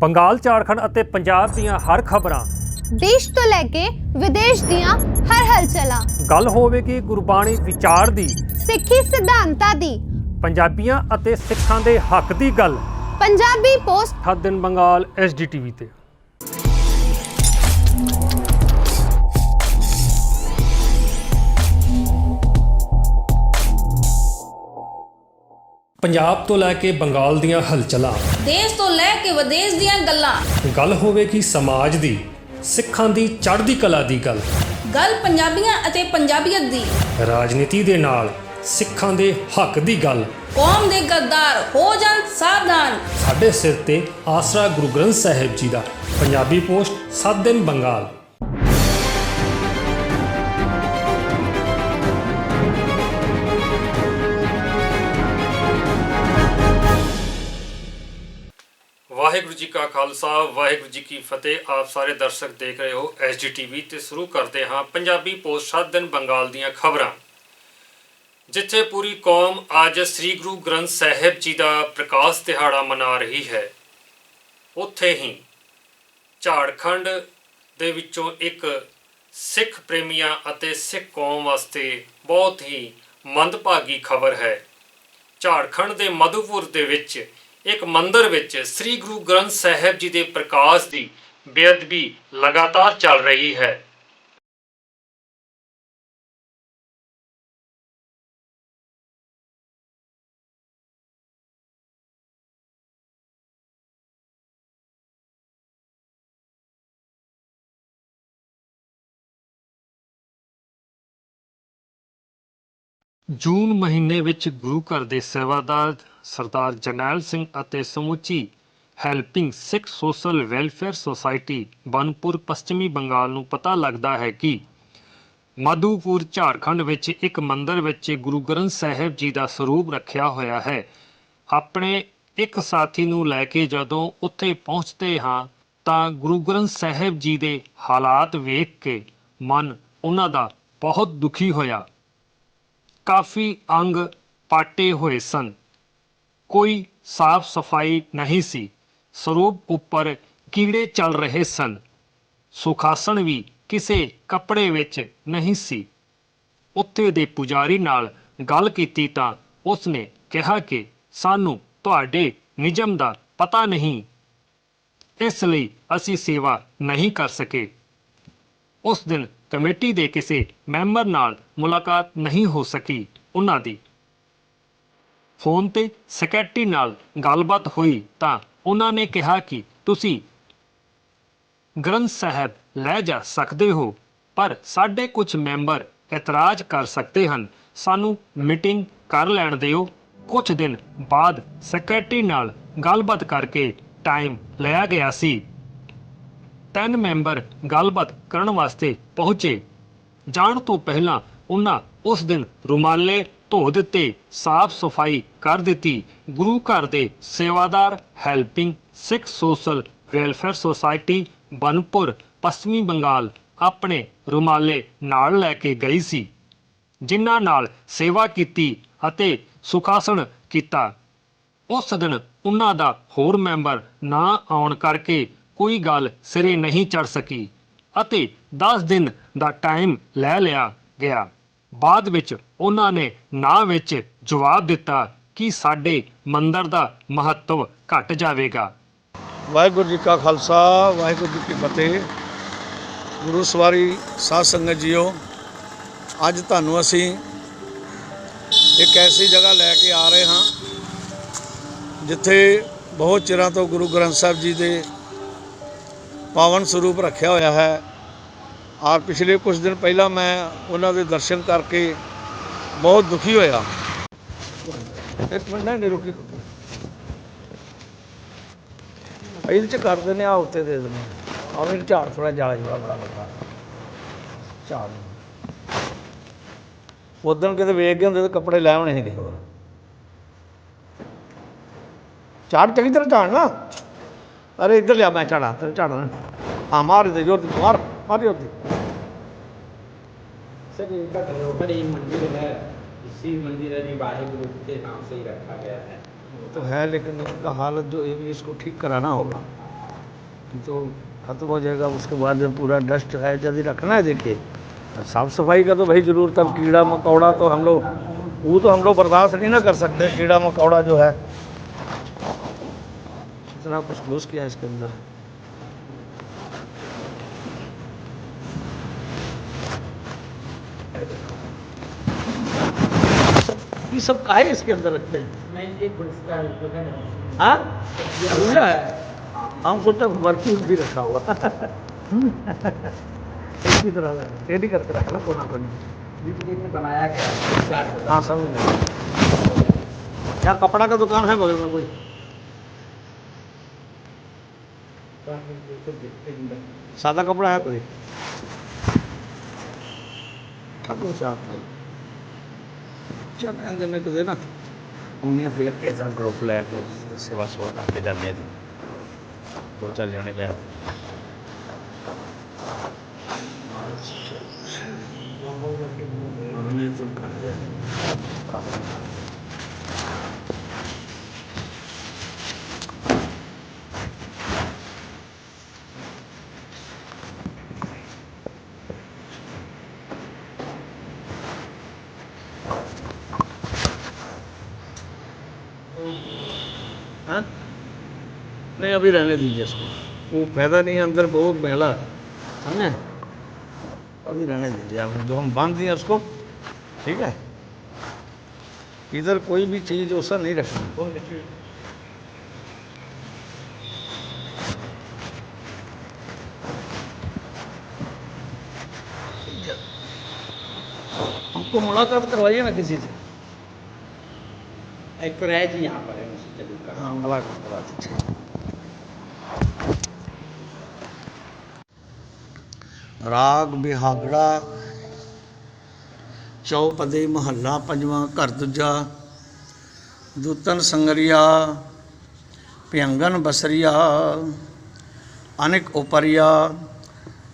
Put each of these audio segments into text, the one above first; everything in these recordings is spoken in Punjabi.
ਬੰਗਾਲ ਝਾਰਖੰਡ ਅਤੇ ਪੰਜਾਬ ਦੀਆਂ ਹਰ ਖਬਰਾਂ। ਦੇਸ਼ ਤੋਂ ਲੈ ਕੇ ਵਿਦੇਸ਼ ਦੀਆਂ ਹਰ ਹਲਚਲਾਂ। ਗੱਲ ਹੋਵੇਗੀ ਗੁਰਬਾਣੀ ਵਿਚਾਰ ਦੀ। ਸਿੱਖੀ ਸਿਧਾਂਤਾਂ ਦੀ। ਪੰਜਾਬੀਆਂ ਅਤੇ ਸਿੱਖਾਂ ਦੇ ਹੱਕ ਦੀ ਗੱਲ। ਪੰਜਾਬੀ ਪੋਸਟ। ਹਰ ਦਿਨ ਬੰਗਾਲ ਐਸਡੀਟੀਵੀ ਤੇ। ਪੰਜਾਬ ਤੋਂ ਲੈ ਕੇ ਬੰਗਾਲ ਦੀਆਂ ਹਲਚਲਾਂ। ਦੇਸ਼ ਤੋਂ ਲੈ ਕੇ ਵਿਦੇਸ਼ ਦੀਆਂ ਗੱਲਾਂ। ਗੱਲ ਹੋਵੇਗੀ ਸਮਾਜ ਦੀ ਸਿੱਖਾਂ ਦੀ ਚੜ੍ਹਦੀ ਕਲਾ ਦੀ ਗੱਲ। ਗੱਲ ਪੰਜਾਬੀਆਂ ਅਤੇ ਪੰਜਾਬੀਅਤ ਦੀ। ਰਾਜਨੀਤੀ ਦੇ ਨਾਲ ਸਿੱਖਾਂ ਦੇ ਹੱਕ ਦੀ ਗੱਲ। ਕੌਮ ਦੇ ਗੱਦਾਰ ਹੋ ਜਾਣ ਸਾਵਧਾਨ। ਸਾਡੇ ਸਿਰ ਤੇ ਆਸਰਾ ਗੁਰੂ ਗ੍ਰੰਥ ਸਾਹਿਬ ਜੀ ਦਾ। ਪੰਜਾਬੀ ਪੋਸਟ 7 ਦਿਨ ਬੰਗਾਲ। ਵਾਹਿਗੁਰੂ ਜੀ ਕਾ ਖਾਲਸਾ, ਵਾਹਿਗੁਰੂ ਜੀ ਕੀ ਫਤਿਹ। ਆਪ ਸਾਰੇ ਦਰਸ਼ਕ ਦੇਖ ਰਹੇ ਹੋ ਐਸਜੀਟੀਵੀ ਤੇ ਸ਼ੁਰੂ ਕਰਦੇ ਹਾਂ ਪੰਜਾਬੀ ਪੋਸਟ 7 ਦਿਨ ਬੰਗਾਲ ਦੀਆਂ ਖਬਰਾਂ। ਜਿੱਥੇ ਪੂਰੀ ਕੌਮ ਅੱਜ ਸ੍ਰੀ ਗੁਰੂ ਗ੍ਰੰਥ ਸਾਹਿਬ ਜੀ ਦਾ ਪ੍ਰਕਾਸ਼ ਦਿਹਾੜਾ ਮਨਾ ਰਹੀ ਹੈ। ਉੱਥੇ ਹੀ ਝਾੜਖੰਡ ਦੇ ਵਿੱਚੋਂ ਇੱਕ ਸਿੱਖ ਪ੍ਰੇਮੀਆਂ ਅਤੇ ਸਿੱਖ ਕੌਮ ਵਾਸਤੇ ਬਹੁਤ ਹੀ ਮੰਦਭਾਗੀ ਖਬਰ ਹੈ। ਝਾੜਖੰਡ ਦੇ ਮਧੂਪੁਰ ਦੇ ਵਿੱਚ ਇੱਕ ਮੰਦਰ ਵਿੱਚ ਸ੍ਰੀ ਗੁਰੂ ਗ੍ਰੰਥ ਸਾਹਿਬ ਜੀ ਦੇ ਪ੍ਰਕਾਸ਼ ਦੀ ਬੇਅਦਬੀ ਲਗਾਤਾਰ ਚੱਲ ਰਹੀ ਹੈ। ਜੂਨ ਮਹੀਨੇ ਵਿੱਚ ਗੁਰੂ ਘਰ ਦੇ ਸੇਵਾਦਾਰ ਸਰਦਾਰ ਜਰਨੈਲ ਸਿੰਘ ਅਤੇ ਸਮੁੱਚੀ helping Sikh social welfare society Banpur, ਪੱਛਮੀ ਬੰਗਾਲ ਨੂੰ ਪਤਾ ਲੱਗਦਾ ਹੈ ਕਿ ਮਾਧੂਪੁਰ, ਝਾਰਖੰਡ ਵਿੱਚ ਇੱਕ ਮੰਦਰ ਵਿੱਚ ਗੁਰੂ ਗ੍ਰੰਥ ਸਾਹਿਬ ਜੀ ਦਾ ਸਰੂਪ ਰੱਖਿਆ ਹੋਇਆ ਹੈ। ਆਪਣੇ ਇੱਕ ਸਾਥੀ ਨੂੰ ਲੈ ਕੇ ਜਦੋਂ ਉੱਥੇ ਪਹੁੰਚਦੇ ਹਾਂ ਤਾਂ ਗੁਰੂ ਗ੍ਰੰਥ ਸਾਹਿਬ ਜੀ ਦੇ ਹਾਲਾਤ ਵੇਖ ਕੇ ਮਨ ਉਹਨਾਂ ਦਾ ਬਹੁਤ ਦੁਖੀ ਹੋਇਆ। ਕਾਫੀ ਅੰਗ ਪਾਟੇ ਹੋਏ ਸਨ। ਕੋਈ ਸਾਫ਼ ਸਫ਼ਾਈ ਨਹੀਂ ਸੀ। ਸਰੂਪ ਉੱਪਰ ਕੀੜੇ ਚੱਲ ਰਹੇ ਸਨ। ਸੁਖਾਸਣ ਵੀ ਕਿਸੇ ਕੱਪੜੇ ਵਿੱਚ ਨਹੀਂ ਸੀ। ਉੱਥੇ ਦੇ ਪੁਜਾਰੀ ਨਾਲ ਗੱਲ ਕੀਤੀ ਤਾਂ ਉਸਨੇ ਕਿਹਾ ਕਿ ਸਾਨੂੰ ਤੁਹਾਡੇ ਨਿਯਮ ਦਾ ਪਤਾ ਨਹੀਂ। ਇਸ ਲਈ ਅਸੀਂ ਸੇਵਾ ਨਹੀਂ ਕਰ ਸਕੇ। ਉਸ ਦਿਨ ਕਮੇਟੀ ਦੇ ਕਿਸੇ ਮੈਂਬਰ ਨਾਲ ਮੁਲਾਕਾਤ ਨਹੀਂ ਹੋ ਸਕੀ। ਉਹਨਾਂ ਦੀ ਫੋਨ ਤੇ ਸੈਕਟਰੀ ਨਾਲ ਗੱਲਬਾਤ ਹੋਈ ਤਾਂ ਉਹਨਾਂ ਨੇ ਕਿਹਾ ਕਿ ਤੁਸੀਂ ਗ੍ਰੰਥ ਸਾਹਿਬ ਲੈ ਜਾ ਸਕਦੇ ਹੋ, ਪਰ ਸਾਡੇ ਕੁਝ ਮੈਂਬਰ ਇਤਰਾਜ਼ ਕਰ ਸਕਦੇ ਹਨ। ਸਾਨੂੰ ਮੀਟਿੰਗ ਕਰ ਲੈਣ ਦਿਓ। ਕੁਝ ਦਿਨ ਬਾਅਦ ਸੈਕਟਰੀ ਨਾਲ ਗੱਲਬਾਤ ਕਰਕੇ ਟਾਈਮ ਲਿਆ ਗਿਆ ਸੀ। ਤਿੰਨ ਮੈਂਬਰ ਗੱਲਬਾਤ ਕਰਨ ਵਾਸਤੇ ਪਹੁੰਚੇ। ਜਾਣ ਤੋਂ ਪਹਿਲਾਂ ਉਹਨਾਂ ਉਸ ਦਿਨ ਰੁਮਾਲੇ ਧੋ ਦਿੱਤੇ, ਸਾਫ਼ ਸਫ਼ਾਈ ਕਰ ਦਿੱਤੀ। ਗੁਰੂ ਘਰ ਦੇ ਸੇਵਾਦਾਰ, helping Sikh social welfare society, Banpur, ਪੱਛਮੀ ਬੰਗਾਲ ਆਪਣੇ ਰੁਮਾਲੇ ਨਾਲ ਲੈ ਕੇ ਗਈ ਸੀ, ਜਿਨ੍ਹਾਂ ਨਾਲ ਸੇਵਾ ਕੀਤੀ ਅਤੇ ਸੁਖਾਸਣ ਕੀਤਾ। ਉਸ ਦਿਨ ਉਹਨਾਂ ਦਾ ਹੋਰ ਮੈਂਬਰ ਨਾ ਆਉਣ ਕਰਕੇ ਕੋਈ ਗੱਲ ਸਿਰੇ ਨਹੀਂ ਚੜ ਸਕੀ ਅਤੇ 10 ਦਿਨ ਦਾ ਟਾਈਮ ਲੈ ਲਿਆ ਗਿਆ। ਬਾਅਦ ਵਿੱਚ ਉਹਨਾਂ ਨੇ ਨਾ ਵਿੱਚ ਜਵਾਬ ਦਿੱਤਾ ਕਿ ਸਾਡੇ ਮੰਦਰ ਦਾ ਮਹੱਤਵ ਘਟ ਜਾਵੇਗਾ। ਵਾਹਿਗੁਰੂ ਜੀ ਕਾ ਖਾਲਸਾ, ਵਾਹਿਗੁਰੂ ਜੀ ਕੀ ਫਤਿਹ। ਗੁਰੂ ਸਵਾਰੀ ਸਾਧ ਸੰਗਤ ਜੀਓ, ਅੱਜ ਤੁਹਾਨੂੰ ਅਸੀਂ ਇੱਕ ਐਸੀ ਜਗ੍ਹਾ ਲੈ ਕੇ ਆ ਰਹੇ ਹਾਂ, ਜਿੱਥੇ ਬਹੁਤ ਚਿਰਾਂ ਤੋਂ ਗੁਰੂ ਗ੍ਰੰਥ ਸਾਹਿਬ ਜੀ ਦੇ ਪਾਵਨ ਸਰੂਪ ਰੱਖਿਆ ਹੋਇਆ ਹੈ। ਔਰ ਪਿਛਲੇ ਕੁਝ ਦਿਨ ਪਹਿਲਾਂ ਮੈਂ ਉਹਨਾਂ ਦੇ ਦਰਸ਼ਨ ਕਰਕੇ ਬਹੁਤ ਦੁਖੀ ਹੋਇਆ। ਇੱਕ ਮਿੰਟ ਨਾ ਰੁਕੀ। ਇਹਦੇ ਚ ਕਰ ਦਿੰਦੇ ਆ ਉੱਤੇ ਦੇ ਦਿੰਦੇ ਆ। ਮੇਰੇ ਝਾੜ ਥੋੜਾ ਜ਼ਿਆਦਾ ਜਵਾ ਬੜਾ ਲੱਗਾ ਝਾੜ। ਉਦੋਂ ਕਿਤੇ ਵੇਖ ਗਏ ਹੁੰਦੇ ਤਾਂ ਕੱਪੜੇ ਲੈ ਆਉਣੇ ਸੀਗੇ। ਝਾੜ ਚੰਗੀ ਤਰ੍ਹਾਂ ਝਾੜਨਾ अरे इधर लिया मैं चढ़ा तेरे चढ़ा। हाँ मार दे ज़ोर दी मार मार ज़ोर दी सर इनका धरोहर मंदिर है। इसी मंदिर वाहिगुरु के नाम से ही रखा गया है। तो है लेकिन उसका हालत जो ये भी इसको ठीक कराना होगा। तो ख़त्म हो जाएगा उसके बाद जब पूरा डस्ट है यदि रखना है देखिए। साफ़ सफ़ाई का तो भाई ज़रूर तब कीड़ा मकौड़ा तो हम लोग वो तो हम लोग बर्दाश्त नहीं ना कर सकते कीड़ा मकौड़ा जो है। इतना कुछ घुस किया इसके अंदर। ये सब काहे इसके अंदर रखते हैं? मैं एक हाँ। ये है। हम सोचते हैं बर्फ़ी भी रखा हुआ। इसी तरह रेडी करके रखना कोना कोनी। बनाया क्या हाँ? समझ गए क्या कपड़ा का दुकान है बगल में कोई? सादा कपड़ा है कोई कपड़ों से आप चल अंदर में तो देना हमने फिर कैसा ग्रुप ले तो सेवा सेवा करके जाने दी दो चार जने ले हाँ अभी रहने दीजिए इसको। वो फ़ायदा नहीं है अंदर बहुत मैला समझे? अभी रहने दीजिए आप जो हम बाँध दिए उसको ठीक है? इधर कोई भी चीज़ वैसा नहीं रखनी। हमको मुलाकात करवाइए ना किसी से। एक तो रह जी यहाँ पर है हाँ। मुलाकात करवा दीजिए ਰਾਗ ਬਿਹਾਗੜਾ, ਚੌਪਦੇ ਮਹੱਲਾ ਪੰਜਵਾਂ ਘਰ ਦੂਜਾ, ਦੂਤਨ ਸੰਗਰੀਆ, ਭਿਅੰਗਨ ਬਸਰੀਆ, ਅਨਿਕ ਉਪਰਿਆ,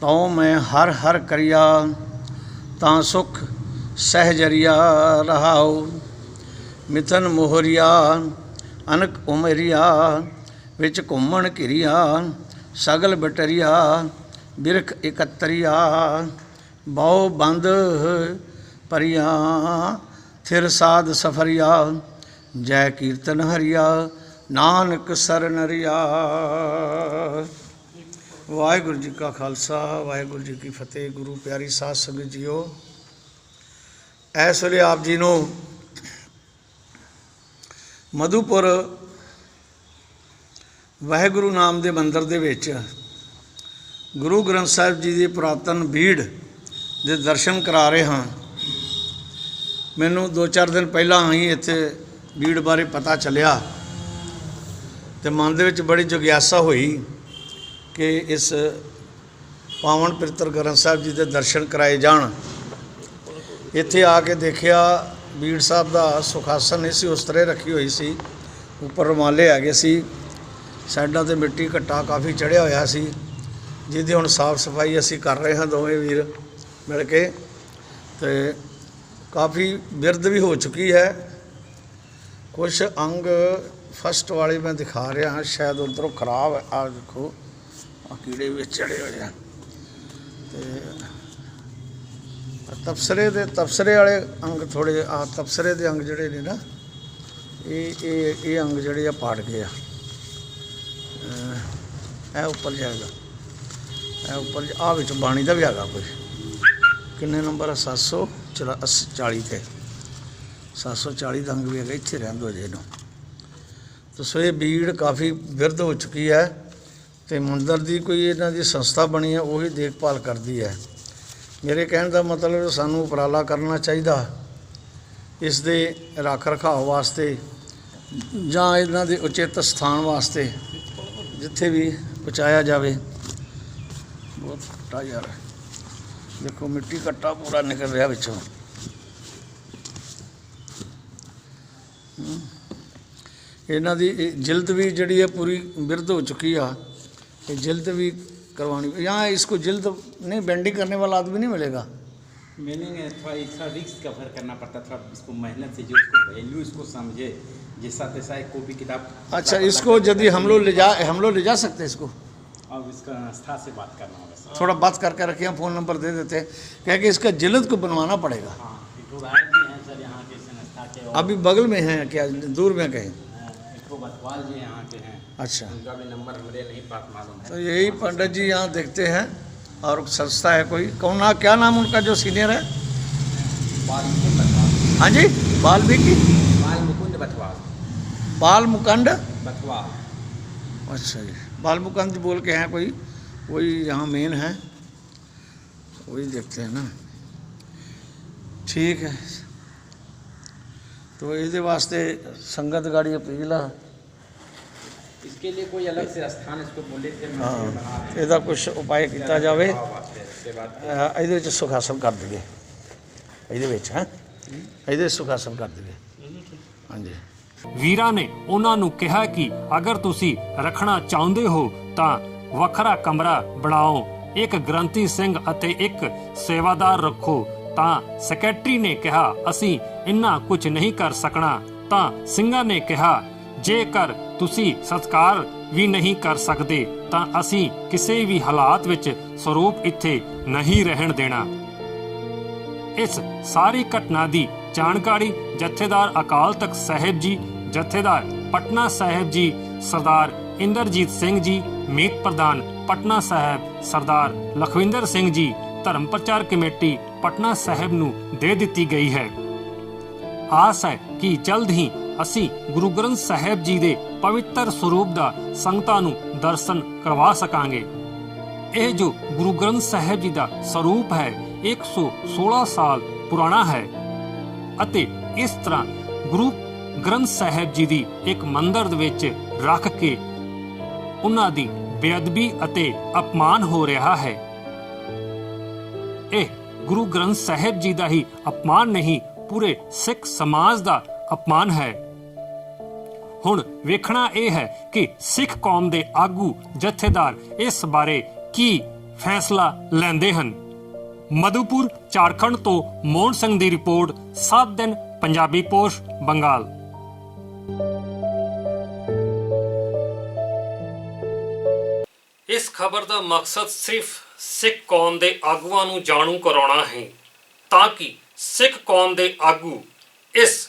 ਤਉ ਮੈਂ ਹਰ ਹਰ ਕਰਿਆ, ਤਾਂ ਸੁਖ ਸਹਿਜਰੀਆ ਰਹਾਉ, ਮਿਥਨ ਮੋਹਰੀਆ, ਅਨਕ ਉਮਰੀਆ, ਵਿੱਚ ਘੁੰਮਣ ਘਿਰਿਆ, ਸਗਲ ਬਟਰੀਆ ਬਿਰਖ ਇਕੱਤਰੀਆ, ਬਹੁ ਬੰਦ ਪਰਿਆ ਥਿਰ ਸਾਧ ਸਫਰੀਆ, ਜੈ ਕੀਰਤਨ ਹਰੀਆ, ਨਾਨਕ ਸਰਨ ਰਿਆ। ਵਾਹਿਗੁਰੂ ਜੀ ਕਾ ਖਾਲਸਾ, ਵਾਹਿਗੁਰੂ ਜੀ ਕੀ ਫਤਿਹ, ਗੁਰੂ ਪਿਆਰੀ ਸਾਧ ਸੰਗਤ ਜੀਓ। ਇਸ ਵੇਲੇ ਆਪ ਜੀ ਨੂੰ ਮਧੂਪੁਰ ਵਾਹਿਗੁਰੂ ਨਾਮ ਦੇ ਮੰਦਰ ਦੇ ਵਿੱਚ ਗੁਰੂ ਗ੍ਰੰਥ ਸਾਹਿਬ ਜੀ ਦੀ ਪੁਰਾਤਨ ਬੀੜ ਦੇ ਦਰਸ਼ਨ ਕਰਾ ਰਹੇ ਹਾਂ। ਮੈਨੂੰ 2-4 ਦਿਨ ਪਹਿਲਾਂ ਹੀ ਇੱਥੇ ਬੀੜ ਬਾਰੇ ਪਤਾ ਚੱਲਿਆ ਤੇ ਮਨ ਦੇ ਵਿੱਚ ਬੜੀ ਜਗਿਆਸਾ ਹੋਈ ਕਿ ਇਸ ਪਾਵਨ ਪਵਿੱਤਰ ਗ੍ਰੰਥ ਸਾਹਿਬ ਜੀ ਦੇ ਦਰਸ਼ਨ ਕਰਾਏ ਜਾਣ। ਇੱਥੇ ਆ ਕੇ ਦੇਖਿਆ ਬੀੜ ਸਾਹਿਬ ਦਾ ਸੁਖਾਸਨ ਨਹੀਂ ਸੀ ਉਸ ਤਰ੍ਹਾਂ ਰੱਖੀ ਹੋਈ ਸੀ। ਉੱਪਰ ਰੁਮਾਲੇ ਹੈਗੇ ਸੀ। ਸਾਈਡਾਂ ਤੇ ਮਿੱਟੀ ਘੱਟਾ ਕਾਫੀ ਚੜਿਆ ਹੋਇਆ ਸੀ। ਜਿਹਦੀ ਹੁਣ ਸਾਫ਼ ਸਫ਼ਾਈ ਅਸੀਂ ਕਰ ਰਹੇ ਹਾਂ ਦੋਵੇਂ ਵੀਰ ਮਿਲ ਕੇ, ਤੇ ਕਾਫੀ ਬਿਰਧ ਵੀ ਹੋ ਚੁੱਕੀ ਹੈ। ਕੁਝ ਅੰਗ ਫਸਟ ਵਾਲੇ ਮੈਂ ਦਿਖਾ ਰਿਹਾ ਹਾਂ, ਸ਼ਾਇਦ ਉਧਰੋਂ ਖਰਾਬ ਹੈ। ਆ ਦੇਖੋ ਆ ਕੀੜੇ ਵਿੱਚ ਚੜੇ ਹੋਏ ਆ। ਤੇ ਤਪਸਰੇ ਦੇ, ਤਪਸਰੇ ਵਾਲੇ ਅੰਗ ਥੋੜੇ ਆ ਤਪਸਰੇ ਦੇ ਅੰਗ ਜਿਹੜੇ ਨੇ ਨਾ, ਇਹ ਇਹ ਇਹ ਅੰਗ ਜਿਹੜੇ ਆ ਪਾੜ ਗਏ ਆ। ਇਹ ਉੱਪਰ ਜਾਏਗਾ। ਇਹ ਉੱਪਰ ਆ ਵਿੱਚ ਬਾਣੀ ਦਾ ਵੀ ਹੈਗਾ ਕੋਈ ਕਿੰਨੇ ਨੰਬਰ ਆ? 740 ਤੇ। 740 ਦਾ ਅੰਗ ਵੀ ਹੈਗਾ, ਇੱਥੇ ਰਹਿਣ ਦੋ ਜੇ ਨੂੰ ਤਾਂ ਸੋ ਇਹ ਬੀੜ ਕਾਫੀ ਵਿਰਧ ਹੋ ਚੁੱਕੀ ਹੈ ਤੇ ਮੰਦਰ ਦੀ ਕੋਈ ਇਹਨਾਂ ਦੀ ਸੰਸਥਾ ਬਣੀ ਹੈ, ਉਹੀ ਦੇਖਭਾਲ ਕਰਦੀ ਹੈ। ਮੇਰੇ ਕਹਿਣ ਦਾ ਮਤਲਬ ਸਾਨੂੰ ਉਪਰਾਲਾ ਕਰਨਾ ਚਾਹੀਦਾ। ਇਸ ਦੇ ਰੱਖ ਰਖਾਅ ਵਾਸਤੇ ਜਾਂ ਇਹਨਾਂ ਦੇ ਉਚਿਤ ਸਥਾਨ ਵਾਸਤੇ ਜਿੱਥੇ ਵੀ ਪਹੁੰਚਾਇਆ ਜਾਵੇ। ਬਹੁਤ ਫਟਾ ਯਾਰ ਦੇਖੋ ਮਿੱਟੀ ਕੱਟਾ ਪੂਰਾ ਨਿਕਲ ਰਿਹਾ ਵਿੱਚੋਂ ਹਮ। ਇਹਨਾਂ ਦੀ ਇਹ ਜਿਲਦ ਵੀ ਜਿਹੜੀ ਹੈ ਪੂਰੀ ਬਿਰਧ ਹੋ ਚੁੱਕੀ ਆ ਇਹ ਜਿਲਦ ਵੀ करवानी यहाँ इसको जिल्द नहीं बेंडिंग करने वाला आदमी नहीं मिलेगा मैंने थोड़ा इसका रिस्क कवर करना पड़ता था इसको मेहनत से जो इसको वैल्यू इसको समझे जैसा तैसा एक कॉपी किताब अच्छा इसको यदि हम लोग ले जा हम लोग ले जा सकते हैं इसको अब इसका संस्था से बात करना होगा थोड़ा बात करके रखिए हम फ़ोन नंबर दे देते हैं। क्या कि इसका जिलद को बनवाना पड़ेगा। हाँ हैं अभी बगल में है क्या दूर में कहीं? हैं अच्छा। उनका भी नंबर मुझे नहीं पास मालूम है। तो यही पंडित जी यहाँ देखते हैं और संस्था है कोई। कौन ना क्या नाम उनका जो सीनियर है? हाँ जी वाल्मीकि बाल मुकुंद बतवाल बाल मुकंड बतवाल अच्छा जी। बाल मुकंद जी बोल के हैं कोई वही यहाँ मेन है वही देखते हैं ना ठीक है तो ਇਹਦੇ ਵਾਸਤੇ ਸੰਗਤ ਗਾੜੀ ਅਪੀਲ ਆ इसके लिए कोई अलग से स्थान इसको बोले थे मैं ਹਾਂ बना रहे ਇਹਦਾ ਕੁਝ ਉਪਾਅ ਕੀਤਾ ਜਾਵੇ हैं। उसके बाद ਅਹ ਇਹਦੇ ਵਿੱਚ ਸੁਖਾਸਨ ਕਰ ਦਈਏ ਇਹਦੇ ਵਿੱਚ ਹੈ ਇਹਦੇ ਵਿੱਚ ਸੁਖਾਸਨ ਕਰ ਦਈਏ ਹਾਂਜੀ ਵੀਰਾਂ ਨੇ ਉਹਨਾਂ ਨੂੰ ਕਿਹਾ ਕਿ ਅਗਰ ਤੁਸੀਂ ਰੱਖਣਾ ਚਾਹੁੰਦੇ ਹੋ ਤਾਂ ਵੱਖਰਾ ਕਮਰਾ ਬਣਾਓ, ਇੱਕ ਗ੍ਰੰਥੀ ਸਿੰਘ ਅਤੇ ਇੱਕ ਸੇਵਾਦਾਰ ਰੱਖੋ। ਤਾਂ ਸੈਕਟਰੀ ਨੇ ਕਿਹਾ, ਅਸੀਂ ਇੰਨਾ ਕੁਝ ਨਹੀਂ ਕਰ ਸਕਣਾ। ਤਾਂ ਸਿੰਘਾਂ ਨੇ ਕਿਹਾ, ਜੇਕਰ ਤੁਸੀਂ ਸਤਕਾਰ ਵੀ ਨਹੀਂ ਕਰ ਸਕਦੇ, ਤਾਂ ਅਸੀਂ ਕਿਸੇ ਵੀ ਹਾਲਾਤ ਵਿੱਚ ਸਰੂਪ ਇੱਥੇ ਨਹੀਂ ਰਹਿਣ ਦੇਣਾ। ਇਸ ਸਾਰੀ ਘਟਨਾ ਦੀ ਜਾਣਕਾਰੀ, ਜਥੇਦਾਰ ਅਕਾਲ ਤਖਤ ਸਾਹਿਬ ਜੀ, ਜਥੇਦਾਰ ਪਟਨਾ ਸਾਹਿਬ ਜੀ, ਸਰਦਾਰ ਇੰਦਰਜੀਤ ਸਿੰਘ ਜੀ, ਮੀਤ ਪ੍ਰਧਾਨ ਪਟਨਾ ਸਾਹਿਬ, ਸਰਦਾਰ ਲਖਵਿੰਦਰ ਸਿੰਘ ਜੀ, ਧਰਮ ਪ੍ਰਚਾਰ ਕਮੇਟੀ ਪਟਨਾ ਸਾਹਿਬ ਨੂੰ ਦੇ ਦਿੱਤੀ ਗਈ ਹੈ। ਆਸ ਹੈ ਕਿ ਜਲਦ ਹੀ ਅਸੀਂ ਗੁਰੂ ਗ੍ਰੰਥ ਸਾਹਿਬ ਜੀ ਦੇ ਪਵਿੱਤਰ ਸਰੂਪ ਦਾ ਸੰਗਤਾਂ ਨੂੰ ਦਰਸ਼ਨ ਕਰਵਾ ਸਕਾਂਗੇ। ਇਹ ਜੋ ਗੁਰੂ ਗ੍ਰੰਥ ਸਾਹਿਬ ਜੀ ਦਾ ਸਰੂਪ ਹੈ 116 ਸਾਲ ਪੁਰਾਣਾ ਹੈ। ਅਤੇ ਇਸ ਤਰ੍ਹਾਂ ਗੁਰੂ ਗ੍ਰੰਥ ਸਾਹਿਬ ਜੀ ਦੀ ਇੱਕ ਮੰਦਰ ਦੇ ਵਿੱਚ ਰੱਖ ਕੇ ਉਹਨਾਂ ਦੀ ਬੇਅਦਬੀ ਅਤੇ ਅਪਮਾਨ ਹੋ ਰਿਹਾ ਹੈ। ਇਹ ਗੁਰੂ ਗ੍ਰੰਥ ਸਾਹਿਬ ਜੀ ਦਾ ਹੀ ਅਪਮਾਨ ਨਹੀਂ, ਪੂਰੇ ਸਿੱਖ ਸਮਾਜ ਦਾ ਅਪਮਾਨ ਹੈ। ਹੁਣ ਵੇਖਣਾ ਇਹ ਹੈ ਕਿ ਸਿੱਖ ਕੌਮ ਦੇ ਆਗੂ ਜਥੇਦਾਰ ਇਸ ਬਾਰੇ ਕੀ ਫੈਸਲਾ ਲੈਂਦੇ ਹਨ। ਮਧੂਪੁਰ, ਝਾਰਖੰਡ ਤੋਂ ਮੋਹਨ ਸਿੰਘ ਦੀ ਰਿਪੋਰਟ 7 ਦਿਨ, ਪੰਜਾਬੀ ਪੋਸਟ, ਬੰਗਾਲ। ਇਸ ਖਬਰ ਦਾ ਮਕਸਦ ਸਿਰਫ ਸਿੱਖ ਕੌਮ ਦੇ ਆਗੂਆਂ ਨੂੰ ਜਾਣੂ ਕਰਾਉਣਾ ਹੈ, ਤਾਂ ਕਿ ਸਿੱਖ ਕੌਮ ਦੇ ਆਗੂ ਇਸ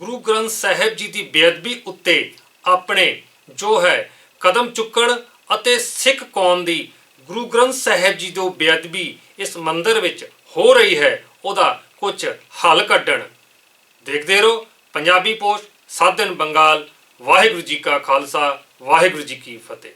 ਗੁਰੂ ਗ੍ਰੰਥ ਸਾਹਿਬ ਜੀ ਦੀ ਬੇਅਦਬੀ ਉੱਤੇ ਆਪਣੇ ਜੋ ਹੈ ਕਦਮ ਚੁੱਕਣ ਅਤੇ ਸਿੱਖ ਕੌਮ ਦੀ ਗੁਰੂ ਗ੍ਰੰਥ ਸਾਹਿਬ ਜੀ ਦੀ ਬੇਅਦਬੀ ਇਸ ਮੰਦਰ ਵਿੱਚ ਹੋ ਰਹੀ ਹੈ, ਉਹਦਾ ਕੁਝ ਹੱਲ ਕੱਢਣ। ਦੇਖਦੇ ਰਹੋ, ਪੰਜਾਬੀ ਪੋਸਟ ਸਾਧਨ ਬੰਗਾਲ, ਵਾਹਿਗੁਰੂ ਜੀ ਕਾ ਖਾਲਸਾ, ਵਾਹਿਗੁਰੂ ਜੀ ਕੀ ਫਤਿਹ।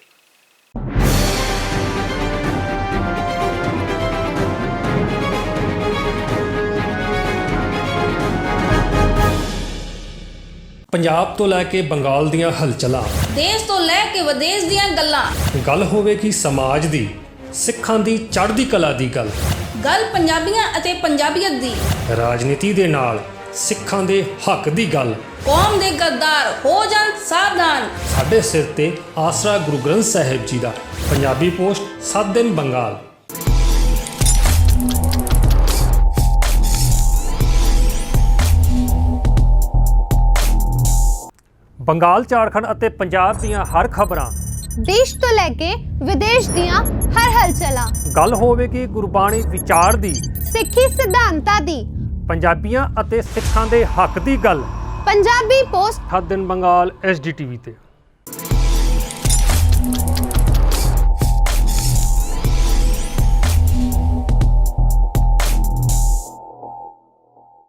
ਪੰਜਾਬ ਤੋਂ ਲੈ ਕੇ ਬੰਗਾਲ ਦੀਆਂ ਹਲਚਲਾਂ। ਦੇਸ਼ ਤੋਂ ਲੈ ਕੇ ਵਿਦੇਸ਼ ਦੀਆਂ ਗੱਲਾਂ। ਗੱਲ ਹੋਵੇ ਕਿ ਸਮਾਜ ਦੀ ਸਿੱਖਾਂ ਦੀ ਚੜ੍ਹਦੀ ਕਲਾ ਦੀ ਗੱਲ। ਗੱਲ ਪੰਜਾਬੀਆਂ ਅਤੇ ਪੰਜਾਬੀਅਤ ਦੀ। ਰਾਜਨੀਤੀ ਦੇ ਨਾਲ ਸਿੱਖਾਂ ਦੇ ਹੱਕ ਦੀ ਗੱਲ। ਕੌਮ ਦੇ ਗੱਦਾਰ ਹੋ ਜਾਣ ਸਾਵਧਾਨ। ਸਾਡੇ ਸਿਰ ਤੇ ਆਸਰਾ ਗੁਰੂ ਗ੍ਰੰਥ ਸਾਹਿਬ ਜੀ ਦਾ। ਪੰਜਾਬੀ ਪੋਸਟ 7 ਦਿਨ ਬੰਗਾਲ। ਬੰਗਾਲ ਝਾਰਖੰਡ ਅਤੇ ਪੰਜਾਬ ਦੀਆਂ ਹਰ ਖਬਰਾਂ। ਦੇਸ਼ ਤੋਂ ਲੈ ਕੇ ਵਿਦੇਸ਼ ਦੀਆਂ ਹਰ ਹਲਚਲਾਂ। ਗੱਲ ਹੋਵੇ ਕਿ ਗੁਰਬਾਣੀ ਵਿਚਾਰ ਦੀ ਸਿੱਖੀ ਸਿਧਾਂਤਾਂ ਦੀ। ਪੰਜਾਬੀਆਂ ਅਤੇ ਸਿੱਖਾਂ ਦੇ ਹੱਕ ਦੀ ਗੱਲ। ਪੰਜਾਬੀ ਪੋਸਟ। 7 ਦਿਨ ਬੰਗਾਲ ਐਸਡੀਟੀਵੀ ਤੇ।